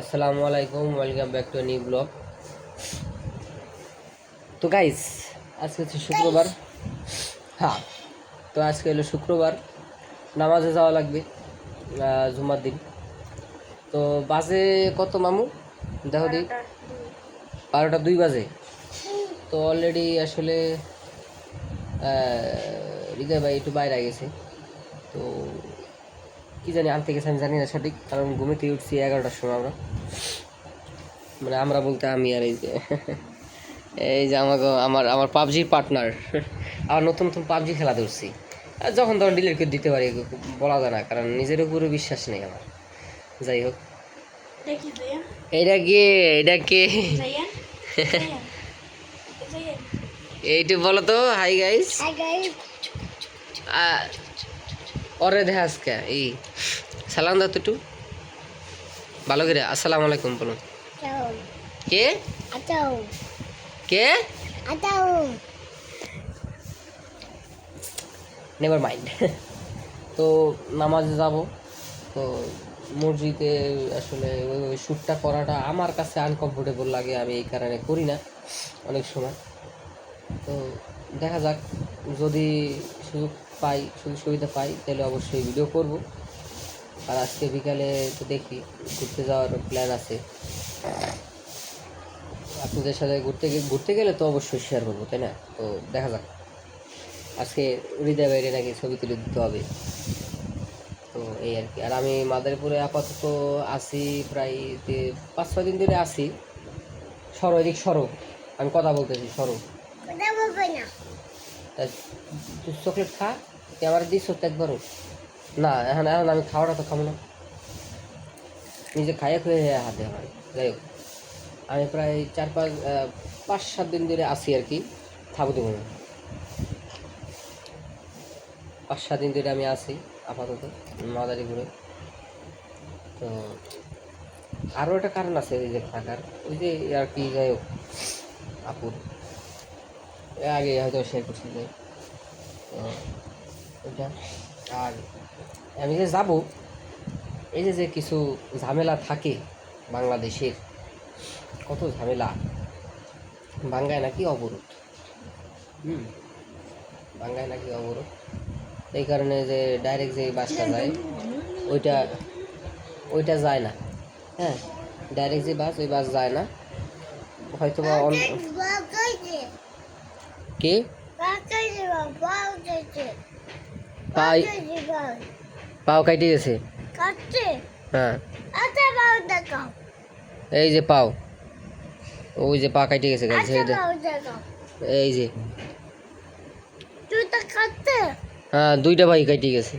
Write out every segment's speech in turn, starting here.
আসসালামু আলাইকুম, welcome back to new blog. তো গাইস আজকে হচ্ছে শুক্রবার। হ্যাঁ তো আজকে হলো শুক্রবার। নামাজে যাওয়া লাগবে জুমার দিন। তো বাজে কত মামু? দেখো দিক বারোটা দুই বাজে। তো অলরেডি আসলে হৃদয় ভাই একটু বাইরে গেছে। তো কি জানি আনতে গেছে আমি জানি না সঠিক কারণ ঘুমিতে উঠছি এগারোটার সময় আমরা। মানে আমরা বলতে আমি আর এই যে এই যে আমাকে আমার আমার পাবজির পার্টনার আবার নতুন নতুন পাবজি খেলা ধরছি আর যখন তখন ডিলিট করে দিতে পারি বলা যায় না কারণ নিজের উপরে বিশ্বাস নেই আমার। যাই হোক। এটা কে এটা কে এইটু বলো তো হাই গাইস ওরে দেখা আজকে এই সালাম দাও তো একটু। ভালো করে আসসালামু আলাইকুম বলুন। কে? কে? নেভার মাইন্ড তো নামাজে যাব তো মসজিদে আসলে ওই ওই শ্যুটটা করাটা আমার কাছে আনকমফোর্টেবল লাগে আমি এই কারণে করি না অনেক সময়। তো দেখা যাক যদি সুযোগ পাই, সুযোগ সুবিধা পাই, তাহলে অবশ্যই ভিডিও করব। আর আজকে বিকালে তো দেখি, ঘুরতে যাওয়ার প্ল্যান আছে। আপনাদের সাথে ঘুরতে ঘুরতে গেলে তো অবশ্যই শেয়ার করব, তাই না? তো দেখা যাক। আজকে হৃদয় বাইরে নাকি ছবি তুলে দিতে হবে। তো এই আর কি। আর আমি মাদারীপুরে আপাতত আছি প্রায় তে- পাঁচ ছয় দিন ধরে আছি। সরো, এদিক সরো। আমি কথা বলতেছি, সরো। না। তা চকলেট খা আমার দিস তো একবারও। না, এখন এখন আমি খাওয়াটা তো খাব না। নিজে খাইয়ে খুঁয়ে হাতে আমার যাই হোক, আমি প্রায় চার পাঁচ পাঁচ, সাত দিন ধরে আছি আর কি থাকব না পাঁচ, সাত দিন ধরে আমি আছি, আপাতত মাদারীপুরে তো আরও একটা কারণ আছে এই যে থাকার। ওই যে আর কি, যাই হোক, আপুর। আগে হয়তো শেয়ার করছি যে তো ওইটা আর আমি যে যাব, এই যে যে কিছু ঝামেলা থাকে বাংলাদেশের, কত ঝামেলা? বাঙ্গায় নাকি অবরোধ। হুম বাঙ্গায় নাকি অবরোধ। এই কারণে যে ডাইরেক্ট যে বাসটা যায়, ওইটা ওইটা যায় না। হ্যাঁ ডাইরেক্ট যে বাস, ওই বাস যায় না। হয়তো বা অন্য বাকাইছে কে? পাও কাইটে গেছে। হ্যাঁ। এই যে পাও। ওই যে পা কাইটে গেছে এই যে। হ্যাঁ দুইটা ভাই কাইটে গেছে।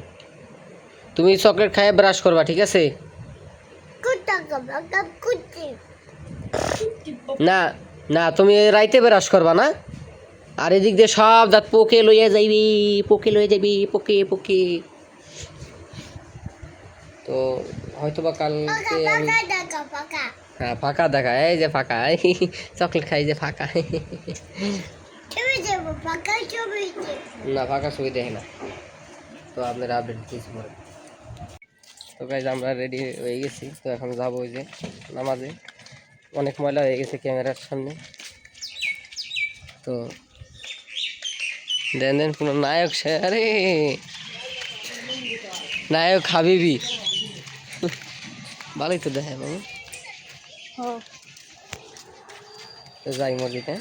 তুমি চকলেট খাইয়ে ব্রাশ করবা, ঠিক আছে? না না, তুমি রাইতে ব্রাশ করবা না? আর এদিক দিয়ে সব দাঁত পোকে লইয়া যাইবি পোকে লইয়া যাবি পোকে পোকে। তো হয়তো বা কালকে আমি হ্যাঁ ফাঁকা দেখা এই যে ফাঁকা চকলেট খাই যে ফাঁকা। না ফাঁকা ছবি দেখে না। তো আপনারা আপডেট দিয়েছি পরে তো গাইজ আমরা রেডি হয়ে গেছি। তো এখন যাব ওই যে নামাজে। অনেক ময়লা হয়ে গেছে ক্যামেরার সামনে। তো দেন দেন পুরো নায়ক সে আরে! নায়ক হাবিবি। ভালোই তো দেখে বাবু। যাই মসজিদে।